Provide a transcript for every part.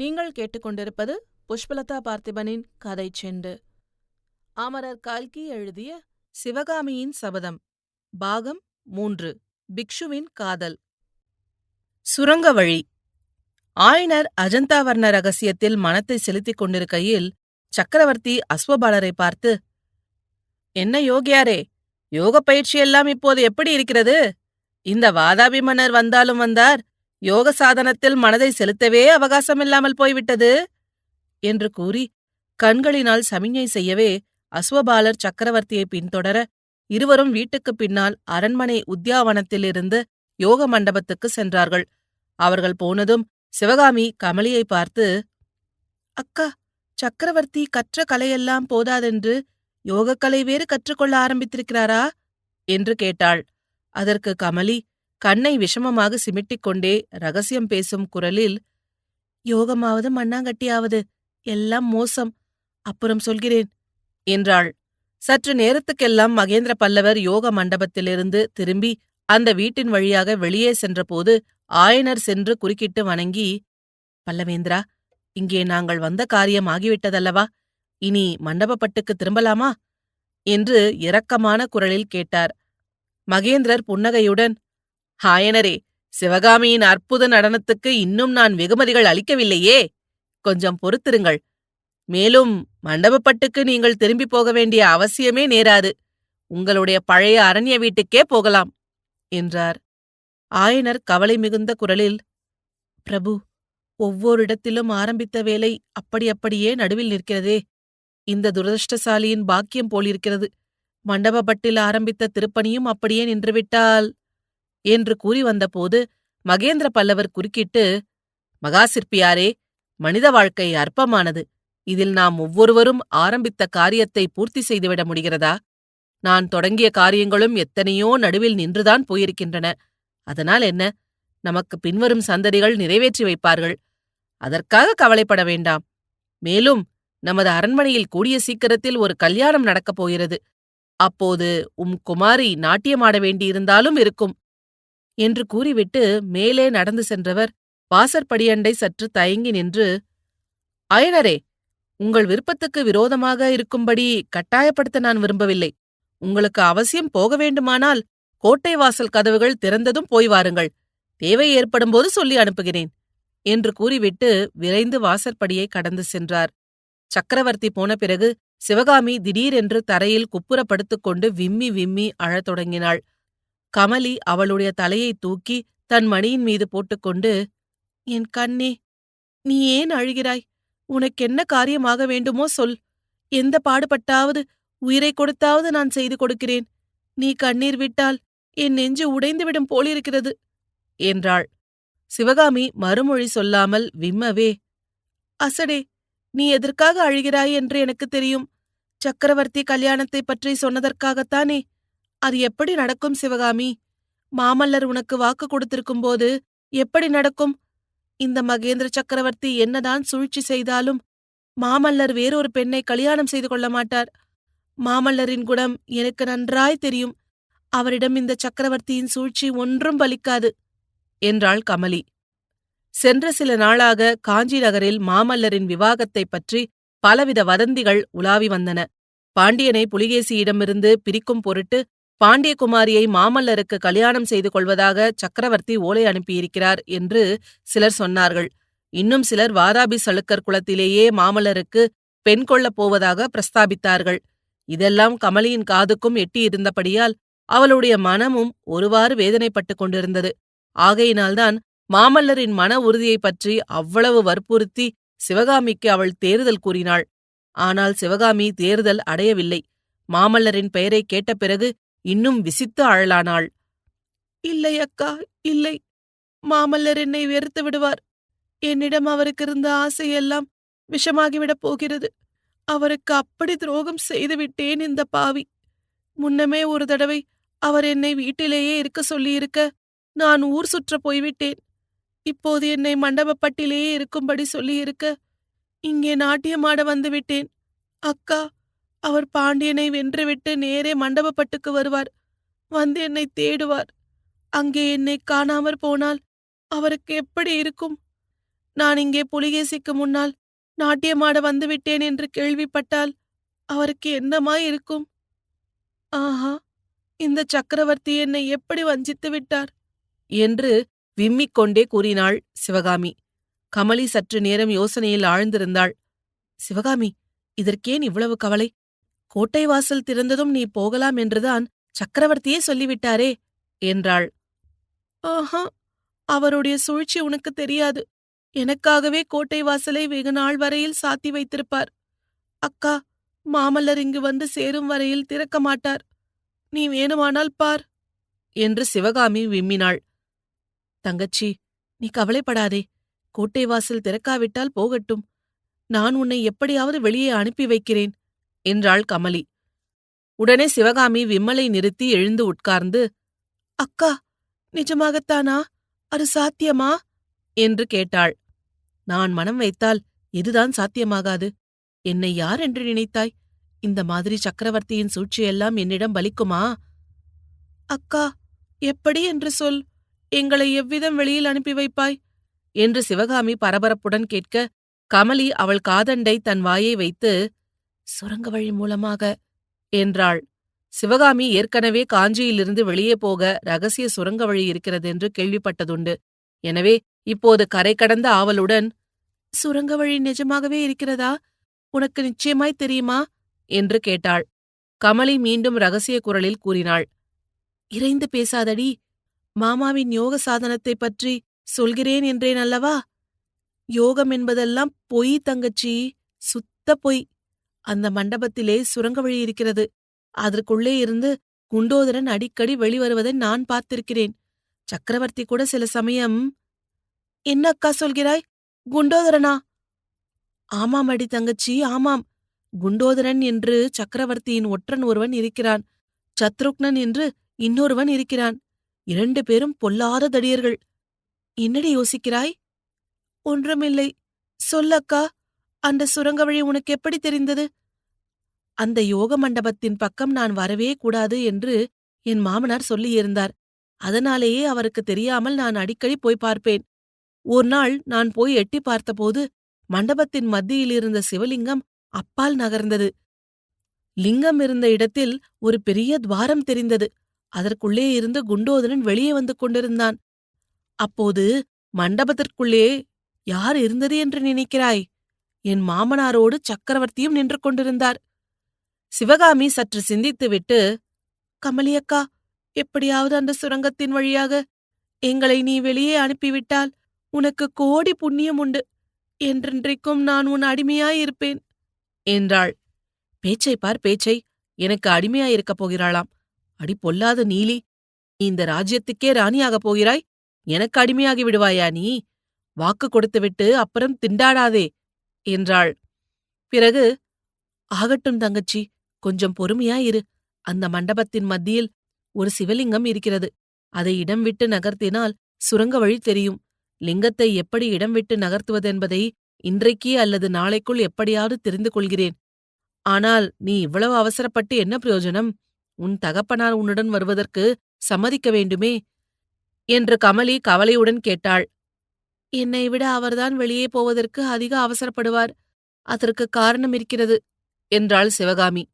நீங்கள் கேட்டுக்கொண்டிருப்பது புஷ்பலதா பார்த்திபனின் கதை செண்டு. அமரர் கல்கி எழுதிய சிவகாமியின் சபதம் பாகம் மூன்று பிக்ஷுவின் காதல். சுரங்க வழி. ஆயனர் அஜந்தாவர்ண ரகசியத்தில் மனத்தை செலுத்திக் கொண்டிருக்கையில் சக்கரவர்த்தி அஸ்வபாலரை பார்த்து என்ன யோகியாரே யோக பயிற்சியெல்லாம் இப்போது எப்படி இருக்கிறது? இந்த வாதாபி மன்னர் வந்தாலும் வந்தார் யோக சாதனத்தில் மனதை செலுத்தவே அவகாசமில்லாமல் போய்விட்டது? என்று கூறி கண்களினால் சமிஞை செய்யவே அஸ்வபாலர் சக்கரவர்த்தியை பின்தொடர இருவரும் வீட்டுக்குப் பின்னால் அரண்மனை உத்தியாவனத்திலிருந்து யோக மண்டபத்துக்கு சென்றார்கள். அவர்கள் போனதும் சிவகாமி கமலியை பார்த்து அக்கா சக்கரவர்த்தி கற்ற கலையெல்லாம் போதாதென்று யோகக்கலை வேறு கற்றுக்கொள்ள ஆரம்பித்திருக்கிறாரா? என்று கேட்டாள். அதற்கு கமலி கண்ணை விஷமமாக சிமிட்டிக் கொண்டே ரகசியம் பேசும் குரலில் யோகமாவது மண்ணாங்கட்டியாவது எல்லாம் மோசம் அப்புறம் சொல்கிறேன் என்றாள். சற்று நேரத்துக்கெல்லாம் மகேந்திர பல்லவர் யோக மண்டபத்திலிருந்து திரும்பி அந்த வீட்டின் வழியாக வெளியே சென்றபோது ஆயனர் சென்று குறுக்கிட்டு வணங்கி பல்லவேந்திரா இங்கே நாங்கள் வந்த காரியம் ஆகிவிட்டதல்லவா? இனி மண்டபப்பட்டுக்கு திரும்பலாமா? என்று இரக்கமான குரலில் கேட்டார். மகேந்திரர் புன்னகையுடன் ஹாயனரே சிவகாமியின் அற்புத நடனத்துக்கு இன்னும் நான் வெகுமதிகள் அளிக்கவில்லையே. கொஞ்சம் பொறுத்திருங்கள். மேலும் மண்டபப்பட்டுக்கு நீங்கள் திரும்பி போக வேண்டிய அவசியமே நேராது. உங்களுடைய பழைய அரண்ய வீட்டுக்கே போகலாம் என்றார். ஆயனர் கவலை மிகுந்த குரலில் பிரபு ஒவ்வொரு இடத்திலும் ஆரம்பித்த வேலை அப்படி அப்படியே நடுவில் நிற்கிறதே. இந்த துரதிருஷ்டசாலியின் பாக்கியம் போலிருக்கிறது. மண்டபப்பட்டில் ஆரம்பித்த திருப்பணியும் அப்படியே நின்றுவிட்டால் என்று கூறி வந்தபோது மகேந்திர பல்லவர் குறுக்கிட்டு மகாசிற்பியாரே மனித வாழ்க்கை அற்பமானது. இதில் நாம் ஒவ்வொருவரும் ஆரம்பித்த காரியத்தை பூர்த்தி செய்துவிட முடிகிறதா? நான் தொடங்கிய காரியங்களும் எத்தனையோ நடுவில் நின்றுதான் போயிருக்கின்றன. அதனால் என்ன? நமக்கு பின்வரும் சந்ததிகள் நிறைவேற்றி வைப்பார்கள். அதற்காக கவலைப்பட வேண்டாம். மேலும் நமது அரண்மனையில் கூடிய சீக்கிரத்தில் ஒரு கல்யாணம் நடக்கப் போகிறது. அப்போது உம் குமாரி நாட்டியமாட வேண்டியிருந்தாலும் இருக்கும். என்று கூறிவிட்டு மேலே நடந்து சென்றவர் வாசற்படியண்டை சற்று தயங்கி நின்று அயனரே உங்கள் விருப்பத்துக்கு விரோதமாக இருக்கும்படி கட்டாயப்படுத்த நான் விரும்பவில்லை. உங்களுக்கு அவசியம் போக வேண்டுமானால் கோட்டை வாசல் கதவுகள் திறந்ததும் போய் வாருங்கள். தேவை ஏற்படும்போது சொல்லி அனுப்புகிறேன் என்று கூறிவிட்டு விரைந்து வாசற்படியை கடந்து சென்றார். சக்கரவர்த்தி போன பிறகு சிவகாமி திடீரென்று தரையில் குப்புறப்படுத்துக் கொண்டு விம்மி விம்மி அழத் தொடங்கினாள். கமலி அவளுடைய தலையை தூக்கி தன் மணியின் மீது போட்டுக்கொண்டு என் கண்ணே நீ ஏன் அழுகிறாய்? உனக்கென்ன காரியமாக வேண்டுமோ சொல். எந்த பாடுபட்டாவது உயிரை கொடுத்தாவது நான் செய்து கொடுக்கிறேன். நீ கண்ணீர் விட்டால் என் நெஞ்சு உடைந்துவிடும் போலிருக்கிறது என்றாள். சிவகாமி மறுமொழி சொல்லாமல் விம்மவே அசடே நீ எதற்காக அழுகிறாய் என்று எனக்கு தெரியும். சக்கரவர்த்தி கல்யாணத்தைப் பற்றி சொன்னதற்காகத்தானே அது எப்படி நடக்கும் சிவகாமி? மாமல்லர் உனக்கு வாக்கு கொடுத்திருக்கும் போது எப்படி நடக்கும்? இந்த மகேந்திர சக்கரவர்த்தி என்னதான் சூழ்ச்சி செய்தாலும் மாமல்லர் வேறொரு பெண்ணை கல்யாணம் செய்து கொள்ள மாட்டார். மாமல்லரின் குணம் எனக்கு நன்றாய் தெரியும். அவரிடம் இந்த சக்கரவர்த்தியின் சூழ்ச்சி ஒன்றும் பலிக்காது என்றாள் கமலி. சென்ற சில நாளாக காஞ்சி நகரில் மாமல்லரின் விவாகத்தைப் பற்றி பலவித வதந்திகள் உலாவி வந்தன. பாண்டியனை புலிகேசியிடமிருந்து பிரிக்கும் பொருட்டு பாண்டியகுமாரியை மாமல்லருக்கு கல்யாணம் செய்து கொள்வதாக சக்கரவர்த்தி ஓலை அனுப்பியிருக்கிறார் என்று சிலர் சொன்னார்கள். இன்னும் சிலர் வாதாபி சளுக்கர் குலத்திலேயே மாமல்லருக்கு பெண் கொள்ளப் போவதாக பிரஸ்தாபித்தார்கள். இதெல்லாம் கமலியின் காதுக்கும் எட்டியிருந்தபடியால் அவளுடைய மனமும் ஒருவாறு வேதனைப்பட்டுக் கொண்டிருந்தது. ஆகையினால்தான் மாமல்லரின் மன உறுதியைப் பற்றி அவ்வளவு வற்புறுத்தி சிவகாமிக்கு அவள் தேறுதல் கூறினாள். ஆனால் சிவகாமி தேறுதல் அடையவில்லை. மாமல்லரின் பெயரை கேட்ட பிறகு இன்னும் விசித்து அழலானாள் இல்லை அக்கா இல்லை. மாமல்லர் என்னை வெறுத்து விடுவார். என்னிடம் அவருக்கு இருந்த ஆசையெல்லாம் விஷமாகிவிடப் போகிறது. அவருக்கு அப்படி துரோகம் செய்துவிட்டேன் இந்த பாவி. முன்னமே ஒரு தடவை அவர் என்னை வீட்டிலேயே இருக்க சொல்லியிருக்க நான் ஊர் சுற்ற போய்விட்டேன். இப்போது என்னை மண்டபப்பட்டிலேயே இருக்கும்படி சொல்லியிருக்க இங்கே நாட்டியமாட வந்துவிட்டேன் அக்கா அவர் பாண்டியனை வென்றுவிட்டு நேரே மண்டபப்பட்டுக்கு வருவார். வந்து என்னை தேடுவார். அங்கே என்னை காணாமற் போனால் அவருக்கு எப்படி இருக்கும்? நான் இங்கே புலிகேசிக்கு முன்னால் நாட்டியமாட வந்துவிட்டேன் என்று கேள்விப்பட்டால் அவருக்கு என்னமாய் இருக்கும்? ஆஹா இந்த சக்கரவர்த்தி என்னை எப்படி வஞ்சித்து விட்டார்? என்று விம்மிக் கொண்டே கூறினாள் சிவகாமி. கமலி சற்று நேரம் யோசனையில் ஆழ்ந்திருந்தாள். சிவகாமி இதற்கேன் இவ்வளவு கவலை? கோட்டை வாசல் திறந்ததும் நீ போகலாம் என்றுதான் சக்கரவர்த்தியே சொல்லிவிட்டாரே என்றாள். ஆஹா அவருடைய சூழ்ச்சி உனக்கு தெரியாது. எனக்காகவே கோட்டை வாசலை வெகு நாள் வரையில் சாத்தி வைத்திருப்பார். அக்கா மாமல்லர் இங்கு வந்து சேரும் வரையில் திறக்க மாட்டார். நீ வேணுமானால் பார் என்று சிவகாமி விம்மினாள். தங்கச்சி நீ கவலைப்படாதே. கோட்டை வாசல் திறக்காவிட்டால் போகட்டும். நான் உன்னை எப்படியாவது வெளியே அனுப்பி வைக்கிறேன். என்றாள் கமலி. உடனே சிவகாமி விம்மலை நிறுத்தி எழுந்து உட்கார்ந்து அக்கா நிஜமாகத்தானா? அது சாத்தியமா? என்று கேட்டாள். நான் மனம் வைத்தால் எதுதான் சாத்தியமாகாது. என்னை யார் என்று நினைத்தாய்? இந்த மாதிரி சக்கரவர்த்தியின் சூழ்ச்சியெல்லாம் என்னிடம் பலிக்குமா? அக்கா எப்படி என்று சொல். எங்களை எவ்விதம் வெளியில் அனுப்பி வைப்பாய்? என்று சிவகாமி பரபரப்புடன் கேட்க கமலி அவள் காதண்டை தன் வாயை வைத்து சுரங்க வழி மூலமாக என்றாள். சிவகாமி ஏற்கனவே காஞ்சியிலிருந்து வெளியே போக ரகசிய சுரங்க வழி இருக்கிறது என்று கேள்விப்பட்டதுண்டு. எனவே இப்போது கரை கடந்த ஆவலுடன் சுரங்க வழி நிஜமாகவே இருக்கிறதா? உனக்கு நிச்சயமாய் தெரியுமா? என்று கேட்டாள். கமலி மீண்டும் ரகசிய குரலில் கூறினாள். இறைந்து பேசாதடி. மாமாவின் யோக சாதனத்தைப் பற்றி சொல்கிறேன் என்றேன் அல்லவா? யோகம் என்பதெல்லாம் பொய் தங்கச்சி. சுத்த பொய். அந்த மண்டபத்திலே சுரங்க வழி இருக்கிறது. அதற்குள்ளே இருந்து குண்டோதரன் அடிக்கடி வெளிவருவதை நான் பார்த்திருக்கிறேன். சக்கரவர்த்தி கூட சில சமயம் என்ன அக்கா சொல்கிறாய்? குண்டோதரனா? ஆமாம் அடி தங்கச்சி ஆமாம். குண்டோதரன் என்று சக்கரவர்த்தியின் ஒற்றன் ஒருவன் இருக்கிறான். சத்ருக்னன் என்று இன்னொருவன் இருக்கிறான். இரண்டு பேரும் பொல்லாத தடியர்கள். என்னடி யோசிக்கிறாய்? ஒன்றுமில்லை. சொல்லக்கா அந்த சுரங்க வழி உனக்கு எப்படி தெரிந்தது? அந்த யோக மண்டபத்தின் பக்கம் நான் வரவே கூடாது என்று என் மாமனார் சொல்லியிருந்தார். அதனாலேயே அவருக்கு தெரியாமல் நான் அடிக்கடி போய் பார்ப்பேன். ஒரு நாள் நான் போய் எட்டி பார்த்தபோது மண்டபத்தின் மத்தியில் இருந்த சிவலிங்கம் அப்பால் நகர்ந்தது. லிங்கம் இருந்த இடத்தில் ஒரு பெரிய துவாரம் தெரிந்தது. அதற்குள்ளே இருந்து குண்டோதரன் வெளியே வந்து கொண்டிருந்தான். அப்போது மண்டபத்திற்குள்ளே யார் இருந்தது என்று நினைக்கிறாய்? என் மாமனாரோடு சக்கரவர்த்தியும் நின்று கொண்டிருந்தார். சிவகாமி சற்று சிந்தித்துவிட்டு கமலியக்கா எப்படியாவது அந்த சுரங்கத்தின் வழியாக எங்களை நீ வெளியே அனுப்பிவிட்டால் உனக்கு கோடி புண்ணியம் உண்டு. என்றென்றைக்கும் நான் உன் அடிமையாயிருப்பேன். என்றாள். பேச்சை பார் பேச்சை எனக்கு அடிமையாயிருக்கப் போகிறாளாம். அடி பொல்லாத நீலி நீ இந்த ராஜ்யத்துக்கே ராணியாகப் போகிறாய். எனக்கு அடிமையாகி விடுவாயா நீ? வாக்கு கொடுத்துவிட்டு அப்புறம் திண்டாடாதே. என்றாள். பிறகு ஆகட்டும் தங்கச்சி கொஞ்சம் பொறுமையாயிரு அந்த மண்டபத்தின் மத்தியில் ஒரு சிவலிங்கம் இருக்கிறது. அதை இடம் விட்டு நகர்த்தினால் சுரங்க வழி தெரியும். லிங்கத்தை எப்படி இடம் விட்டு நகர்த்துவதென்பதை இன்றைக்கே அல்லது நாளைக்குள் எப்படியாவது தெரிந்து கொள்கிறேன். ஆனால் நீ இவ்வளவு அவசரப்பட்டு என்ன பிரயோஜனம்? உன் தகப்பனார் உன்னுடன் வருவதற்கு சம்மதிக்க வேண்டுமே? என்று கமலி கவலையுடன் கேட்டாள். என்னை விட அவர்தான் வெளியே போவதற்கு அதிக அவசரப்படுவார். அதற்கு காரணம் இருக்கிறது என்றாள் சிவகாமி.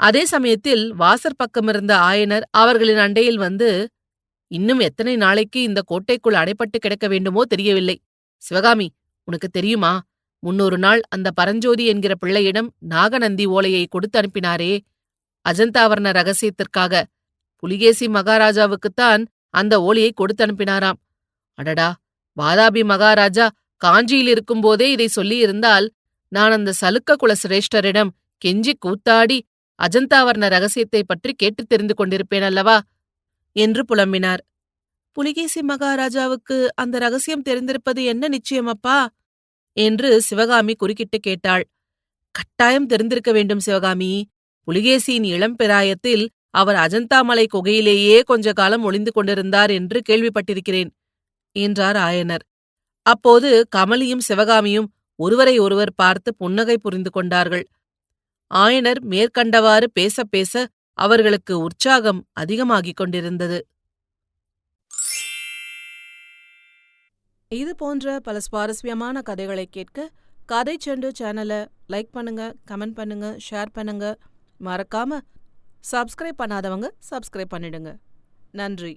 அதே சமயத்தில் வாசற் பக்கமிருந்த ஆயனர் அவர்களின் அண்டையில் வந்து இன்னும் எத்தனை நாளைக்கு இந்த கோட்டைக்குள் அடைப்பட்டு கிடக்க வேண்டுமோ தெரியவில்லை. சிவகாமி உனக்கு தெரியுமா? முன்னொரு நாள் அந்த பரஞ்சோதி என்கிற பிள்ளையிடம் நாகநந்தி ஓலையை கொடுத்து அனுப்பினாரே. அஜந்தாவர்ண ரகசியத்திற்காக. புலிகேசி மகாராஜாவுக்குத்தான் அந்த ஓலையை கொடுத்து அனுப்பினாராம். அடடா! வாதாபி மகாராஜா காஞ்சியில் இருக்கும்போதே இதை சொல்லியிருந்தால் நான் அந்த சலுக்க குல சிரேஷ்டரிடம் கெஞ்சி கூத்தாடி அஜந்தாவர்ண ரகசியத்தை பற்றி கேட்டுத் தெரிந்து கொண்டிருப்பேன் அல்லவா? என்று புலம்பினார். புலிகேசி மகாராஜாவுக்கு அந்த ரகசியம் தெரிந்திருப்பது என்ன நிச்சயமப்பா? என்று சிவகாமி குறுக்கிட்டு கேட்டாள். கட்டாயம் தெரிந்திருக்க வேண்டும் சிவகாமி. புலிகேசியின் இளம்பிராயத்தில் அவர் அஜந்தாமலை குகையிலேயே கொஞ்ச காலம் ஒளிந்து கொண்டிருந்தார் என்று கேள்விப்பட்டிருக்கிறேன் என்றார் ஆயனர். அப்போது கமலியும் சிவகாமியும் ஒருவரை ஒருவர் பார்த்து புன்னகை புரிந்து கொண்டார்கள். ஆயனர் மேற்கண்டவாறு பேச பேச அவர்களுக்கு உற்சாகம் அதிகமாகிக் கொண்டிருந்தது இது போன்ற பல சுவாரஸ்யமான கதைகளை கேட்க கதை செண்டு சேனலை லைக் பண்ணுங்க, கமெண்ட் பண்ணுங்க, ஷேர் பண்ணுங்க. மறக்காம சப்ஸ்கிரைப் பண்ணாதவங்க சப்ஸ்கிரைப் பண்ணிடுங்க. நன்றி.